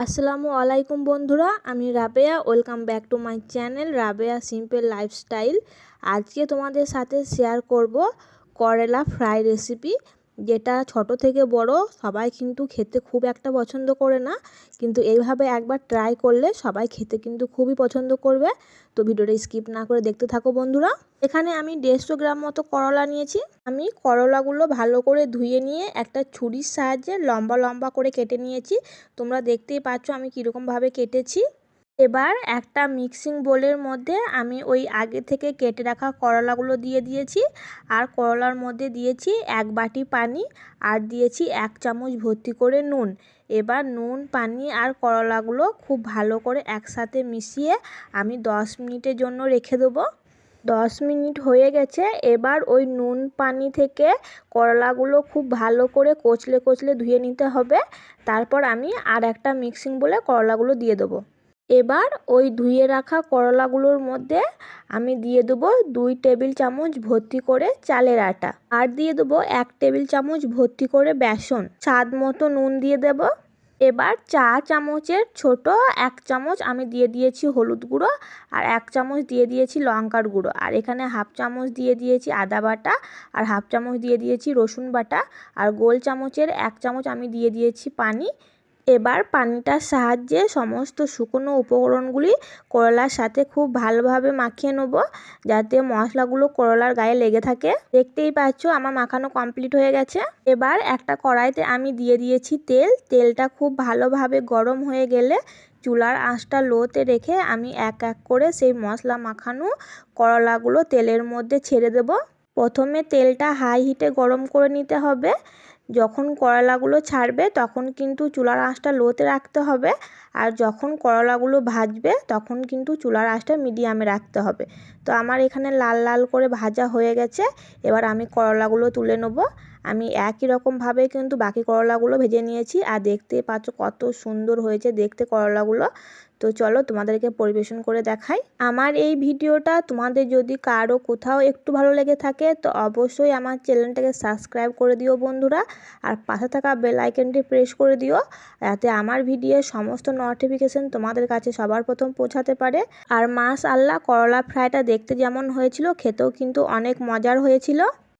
আসসালামু আলাইকুম বন্ধুরা, আমি Rabeya welcome back to my channel Rabeya simple lifestyle আজকে তোমাদের সাথে শেয়ার করব করলা ফ্রাই রেসিপি যেটা ছোট থেকে বড় সবাই কিন্তু খেতে খুব একটা পছন্দ করে না। কিন্তু এইভাবে একবার ট্রাই করলে সবাই খেতে কিন্তু খুবই পছন্দ করবে। তো ভিডিওটা স্কিপ না করে দেখতে থাকো বন্ধুরা। এখানে আমি দেড়শো গ্রাম মতো করলা নিয়েছি। আমি করলাগুলো ভালো করে ধুয়ে নিয়ে একটা ছুরির সাহায্যে লম্বা লম্বা করে কেটে নিয়েছি। তোমরা দেখতেই পাচ্ছ আমি কীরকমভাবে কেটেছি। এবার একটা মিক্সিং বোলের মধ্যে আমি ওই আগে থেকে কেটে রাখা করলাগুলো দিয়ে দিয়েছি। আর করলার মধ্যে দিয়েছি এক বাটি পানি আর দিয়েছি এক চামচ ভর্তি করে নুন। এবার নুন, পানি আর করলাগুলো খুব ভালো করে একসাথে মিশিয়ে আমি দশ মিনিটের জন্য রেখে দেবো। দশ মিনিট হয়ে গেছে, এবার ওই নুন, পানি থেকে করলাগুলো খুব ভালো করে কচলে কচলে ধুয়ে নিতে হবে। তারপর আমি আর একটা মিক্সিং বলে করলাগুলো দিয়ে দেবো। এবার ওই ধুয়ে রাখা করলাগুলোর মধ্যে আমি দিয়ে দেবো দুই টেবিল চামচ ভর্তি করে চালের আটা। আর দিয়ে দেবো এক টেবিল চামচ ভর্তি করে বেসন। স্বাদ মতো নুন দিয়ে দেবো। এবার চা চামচের ছোট এক চামচ আমি দিয়ে দিয়েছি হলুদ গুঁড়ো আর এক চামচ দিয়ে দিয়েছি লঙ্কার গুঁড়ো। আর এখানে হাফ চামচ দিয়ে দিয়েছি আদা বাটা আর হাফ চামচ দিয়ে দিয়েছি রসুন বাটা। আর গোল চামচের এক চামচ আমি দিয়ে দিয়েছি পানি। এবার পানিটার সাহায্যে সমস্ত শুকনো উপকরণগুলি করলার সাথে খুব ভালোভাবে মাখিয়ে নেব, যাতে মশলাগুলো করলার গায়ে লেগে থাকে। দেখতেই পাচ্ছ আমার মাখানো কমপ্লিট হয়ে গেছে। এবার একটা কড়াইতে আমি দিয়ে দিয়েছি তেল। তেলটা খুব ভালোভাবে গরম হয়ে গেলে চুলার আঁচটা লোতে রেখে আমি এক এক করে সেই মশলা মাখানো করলাগুলো তেলের মধ্যে ছেড়ে দেব। প্রথমে তেলটা হাই হিটে গরম করে নিতে হবে। যখন করলাগুলো ছাড়বে তখন কিন্তু চুলার আঁচটা লোতে রাখতে হবে। আর যখন করলাগুলো ভাজবে তখন কিন্তু চুলার আঁচটা মিডিয়ামে রাখতে হবে। তো আমার এখানে লাল লাল করে ভাজা হয়ে গেছে। এবার আমি করলাগুলো তুলে নেব। আমি একই রকমভাবে কিন্তু বাকি করলাগুলো ভেজে নিয়েছি। আর দেখতে পাচ্ছ কত সুন্দর হয়েছে দেখতে করলাগুলো। তো চলো তোমাদেরকে পরিবেশন করে দেখাই। আমার এই ভিডিওটা তোমাদের যদি কারও কোথাও একটু ভালো লেগে থাকে, তো অবশ্যই আমার চ্যানেলটাকে সাবস্ক্রাইব করে দিও বন্ধুরা। আর পাশে থাকা বেল আইকনটি প্রেস করে দিও, যাতে আমার ভিডিওর সমস্ত নোটিফিকেশান তোমাদের কাছে সবার প্রথম পৌঁছাতে পারে। আর মাস আল্লাহ করলা ফ্রাইটা দেখতে যেমন হয়েছিল, খেতেও কিন্তু অনেক মজার হয়েছিল।